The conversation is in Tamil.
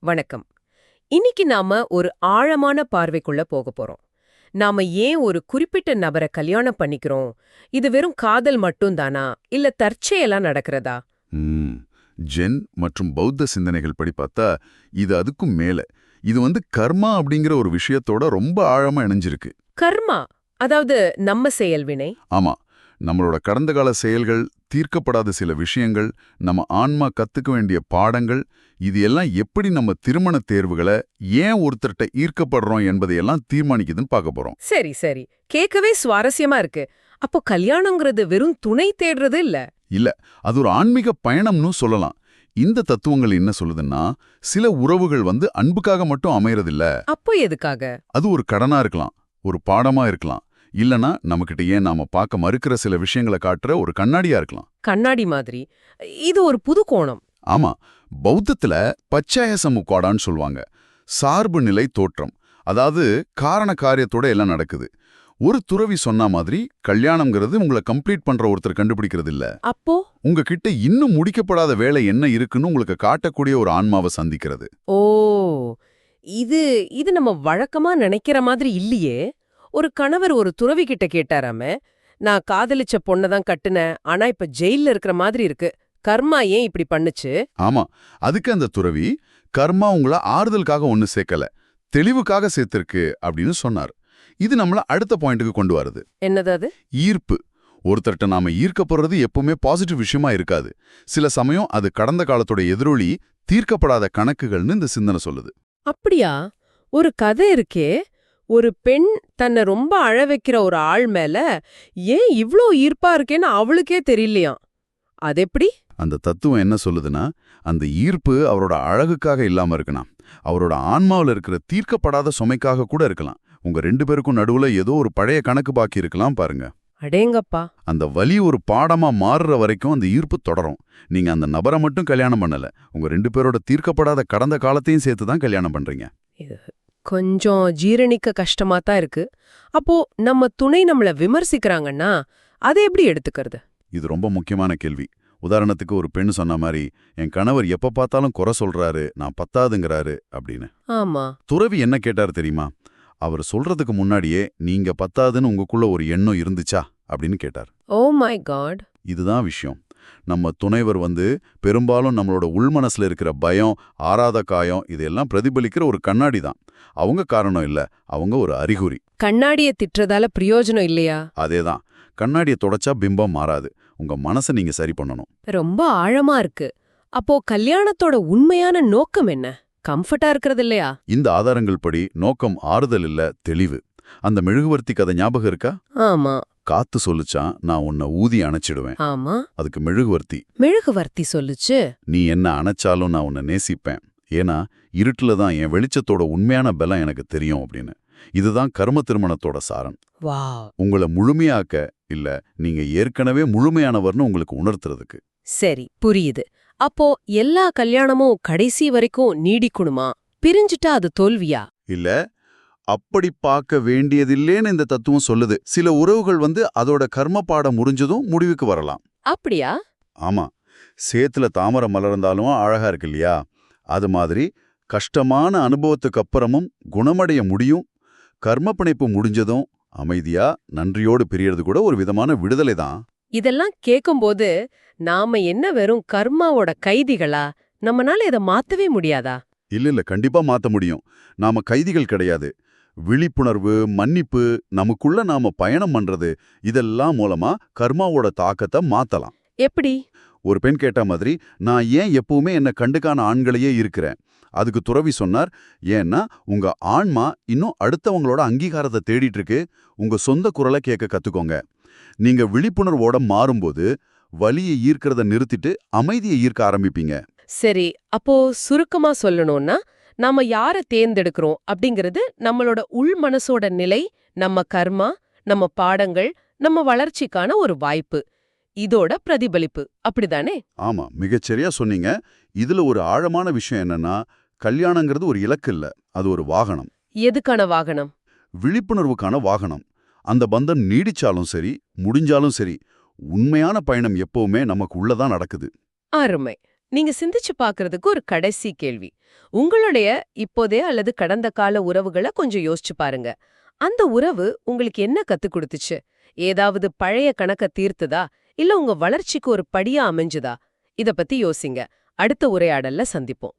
வணக்கம். இன்னைக்கு நாம ஒரு ஆழமான பார்வைக்குள்ள போக போறோம். நாம ஏன் ஒரு குறிப்பிட்ட நபரை கல்யாணம் பண்ணிக்கிறோம்? இது வெறும் காதல் மட்டும்தானா இல்ல தற்செயலா நடக்கிறதா. ஜென் மற்றும் பௌத்த சிந்தனைகள் படி பார்த்தா இது அதுக்கும் மேல. இது வந்து கர்மா அப்படிங்கிற ஒரு விஷயத்தோட ரொம்ப ஆழமா இணைஞ்சிருக்கு. கர்மா? அதாவது நம்ம செயல்வினை ஆமா. நம்மளோட கடந்த கால செயல்கள் தீர்க்கப்படாத சில விஷயங்கள் நம்ம ஆன்மா கத்துக்க வேண்டிய பாடங்கள் இது எல்லாம் எப்படி நம்ம திருமண தேர்வுகளை ஏன் ஒருத்தர்கிட்ட ஈர்க்கப்படுறோம் என்பதையெல்லாம் தீர்மானிக்குதுன்னு பார்க்க போறோம். சரி சரி. கேட்கவே சுவாரஸ்யமா இருக்கு. அப்போ கல்யாணங்கிறது வெறும் துணை தேடுறது இல்ல? இல்ல அது ஒரு ஆன்மீக பயணம்னு சொல்லலாம். இந்த தத்துவங்கள் என்ன சொல்லுதுன்னா சில உறவுகள் வந்து அன்புக்காக மட்டும் அமையறதில்ல. அப்போ எதுக்காக? அது ஒரு கடனா இருக்கலாம் ஒரு பாடமா இருக்கலாம். இல்லனா நமக்கிட்ட ஏன் நாம பார்க்க மறுக்கிற சில விஷயங்களை காட்டுற ஒரு கண்ணாடியா இருக்கலாம். கண்ணாடி மாதிரி. இது ஒரு புது கோணம். ஆமா. பௌத்தத்துல பச்சாய சமுக்காடான்னு சொல்லுவாங்க. சார்பு நிலை தோற்றம். அதாவது காரண காரியத்தோட எல்லாம் நடக்குது. ஒரு துறவி சொன்ன மாதிரி கல்யாணம்ங்கிறது உங்களை கம்ப்ளீட் பண்ற ஒருத்தர் கண்டுபிடிக்கிறது இல்ல. அப்போ? உங்ககிட்ட இன்னும் முடிக்கப்படாத வேலை என்ன இருக்குன்னு உங்களுக்கு காட்டக்கூடிய ஒரு ஆன்மாவை சந்திக்கிறது. ஓ. இது இது நம்ம வழக்கமா நினைக்கிற மாதிரி இல்லையே. ஒரு கணவர் ஒரு துறவி கிட்ட கேட்டாராம நான் காதலிச்ச பொண்ணை தான் கட்டுனேன் ஆனா இப்ப ஜெயில்ல இருக்கிற மாதிரி இருக்கு. கர்மா ஏன் இப்படி பண்ணுச்சு? ஆமா. அதுக்கு அந்த துறவி கர்மா உங்களை ஆறுதலுக்காக ஒன்னு சேர்க்கல தெளிவுக்காக சேர்த்திருக்கு அப்படின்னு சொன்னார். இது நம்மள அடுத்த பாயிண்ட்டுக்கு கொண்டு வருது. என்னது அது? ஈர்ப்பு. ஒருத்தர்ட்ட நாம ஈர்க்கப்படுறது எப்பவுமே பாசிட்டிவ் விஷயமா இருக்காது. சில சமயம் அது கடந்த காலத்தோட எதிரொலி தீர்க்கப்படாத கணக்குகள்னு இந்த சிந்தனை சொல்லுது. அப்படியா? ஒரு கதை இருக்கே. ஒரு பெண் தன்னை ரொம்ப அழ வைக்கிற ஒரு ஆள் மேல ஏன் இவ்ளோ ஈர்ப்பா இருக்கேன்னு அவளுக்கே தெரியலையாம். அது எப்படி அந்த தத்துவம் என்ன சொல்லுதுன்னா அந்த ஈர்ப்பு அவரோட அழகுக்காக இல்லாம இருக்கலாம். அவரோட ஆன்மாவில் இருக்கிற தீர்க்கப்படாத சுமைக்காக கூட இருக்கலாம். உங்க ரெண்டு பேருக்கும் நடுவுல ஏதோ ஒரு பழைய கணக்கு பாக்கி இருக்கலாம் பாருங்க. அடேங்கப்பா. அந்த வலி ஒரு பாடமா மாறுற வரைக்கும் அந்த ஈர்ப்பு தொடரும். நீங்க அந்த நபரை மட்டும் கல்யாணம் பண்ணல. உங்க ரெண்டு பேரோட தீர்க்கப்படாத கடந்த காலத்தையும் சேர்த்து தான் கல்யாணம் பண்றீங்க. கொஞ்சம் ஜீரணிக்க கஷ்டமா தான் இருக்கு. அப்போ நம்ம துணை நம்மள விமர்சிக்கிறாங்கன்னா அதை எப்படி எடுத்துக்கிறது? இது ரொம்ப முக்கியமான கேள்வி. உதாரணத்துக்கு ஒரு பெண் சொன்ன மாதிரி என் கணவர் எப்ப பார்த்தாலும் குறை சொல்றாரு நான் பத்தாதுங்கிறாரு அப்படின்னு. ஆமா. துறவி என்ன கேட்டார் தெரியுமா? அவர் சொல்றதுக்கு முன்னாடியே நீங்க பத்தாதுன்னு உங்களுக்குள்ள ஒரு எண்ணம் இருந்துச்சா? அப்படின்னு கேட்டார். ஓ மை காட் இதுதான் விஷயம். நம்ம துணைவர் வந்து பெரும்பாலும் நம்மளோட உள்மனசுல இருக்கிற பயம் ஆறாத காயம் இதெல்லாம் பிரதிபலிக்கிற ஒரு கண்ணாடி தான். அவங்க காரணம் இல்ல அவங்க ஒரு அறிகுறி. கண்ணாடிய திட்டுறதால பிரயோஜனம் இல்லையா? அதேதான் கண்ணாடியை தொடச்சா பிம்பம் மாறாது. உங்க மனசை நீங்க சரி பண்ணணும். ரொம்ப ஆழமா இருக்கு. அப்போ கல்யாணத்தோட உண்மையான நோக்கம் என்ன? கம்ஃபர்ட்டா இருக்கிறது இல்லையா? இந்த ஆதாரங்கள் படி நோக்கம் ஆறுதல் இல்ல தெளிவு. அந்த மெழுகுவர்த்தி கதை ஞாபகம் இருக்கா? ஆமா. காத்து சொல்லுச்சான் நான் உன்னை ஊதி அணைச்சிடுவேன். ஆமா. அதுக்கு மெழுகுவர்த்தி. மெழுகுவர்த்தி சொல்லுச்சு. நீ என்ன அணைச்சாலும் நான் உன்னை நேசிப்பேன். ஏன்னா இருட்டுல தான் என் வெளிச்சத்தோட உண்மையான பலம் எனக்கு தெரியும் அப்படின்னு. இதுதான் கர்ம திருமணத்தோட சாரம். உங்களை முழுமையாக்க இல்ல நீங்க ஏற்கனவே முழுமையானவர்னு உங்களுக்கு உணர்த்துறதுக்கு. சரி புரியுது. அப்போ எல்லா கல்யாணமும் கடைசி வரைக்கும் நீடிக்கணுமா? பிரிஞ்சுட்டா அது தோல்வியா? இல்ல அப்படி பார்க்க வேண்டியதில்லேன்னு இந்த தத்துவம் சொல்லுது. சில உறவுகள் வந்து அதோட கர்ம பாடம் முடிஞ்சதும் முடிவுக்கு வரலாம். அப்படியா? ஆமா. சேத்துல தாமரை மலர்ந்தாலும் அழகா இருக்கு இல்லையா? அது மாதிரி கஷ்டமான அனுபவத்துக்கு அப்புறமும் குணமடைய முடியும். கர்ம பிணைப்பு முடிஞ்சதும் அமைதியா நன்றியோடு பிரியறது கூட ஒரு விதமான விடுதலை தான். இதெல்லாம் கேக்கும்போது நாம என்ன வெறும் கர்மாவோட கைதிகளா? நம்மனால இதை மாத்தவே முடியாதா? இல்ல இல்ல. கண்டிப்பா மாத்த முடியும். நாம கைதிகள் கிடையாது. விழிப்புணர்வு மன்னிப்பு நமக்குள்ள நாம பயணம் பண்றது இதெல்லாம் மூலமா கர்மாவோட தாக்கத்தை மாத்தலாம். எப்படி? ஒரு பெண் கேட்ட மாதிரி நான் ஏன் எப்பவுமே என்ன கண்டுக்கான ஆண்களையே இருக்கிறேன்? அதுக்கு துறவி சொன்னார் ஏன்னா உங்க ஆன்மா இன்னும் அடுத்தவங்களோட அங்கீகாரத்தை தேடிட்டு இருக்கு உங்க சொந்த குரலை கேட்க கத்துக்கோங்க. நீங்க விழிப்புணர்வோட மாறும்போது வலியை ஈர்க்கிறத நிறுத்திட்டு அமைதியை ஈர்க்க ஆரம்பிப்பீங்க. சரி அப்போ சுருக்கமா சொல்லணும்னா நாம யார தேர்ந்தெடுக்கிறோம் அப்படிங்கிறது நம்மளோட உள் மனசோட நிலை நம்ம கர்மா நம்ம பாடங்கள் நம்ம வளர்ச்சிக்கான ஒரு வாய்ப்பு. இதோட பிரதிபலிப்பு. அப்படிதானே? ஆமா மிகச்சரியா சொன்னீங்க. இதுல ஒரு ஆழமான விஷயம் என்னன்னா கல்யாணங்கிறது ஒரு இலக்கு இல்ல அது ஒரு வாகனம். எதுக்கான வாகனம்? விழிப்புணர்வுக்கான வாகனம். அந்த பந்தம் நீடிச்சாலும் சரி முடிஞ்சாலும் சரி உண்மையான பயணம் எப்பவுமே நமக்கு உள்ளதான் நடக்குது. அருமை. நீங்க சிந்திச்சு பாக்குறதுக்கு ஒரு கடைசி கேள்வி. உங்களுடைய இப்போதே அல்லது கடந்த கால உறவுகளை கொஞ்சம் யோசிச்சு பாருங்க. அந்த உறவு உங்களுக்கு என்ன கத்து கொடுத்துச்சு? ஏதாவது பழைய கணக்க தீர்த்துதா? இல்ல உங்க வளர்ச்சிக்கு ஒரு படியா அமைஞ்சுதா? இத பத்தி யோசிங்க. அடுத்த உரையாடல்ல சந்திப்போம்.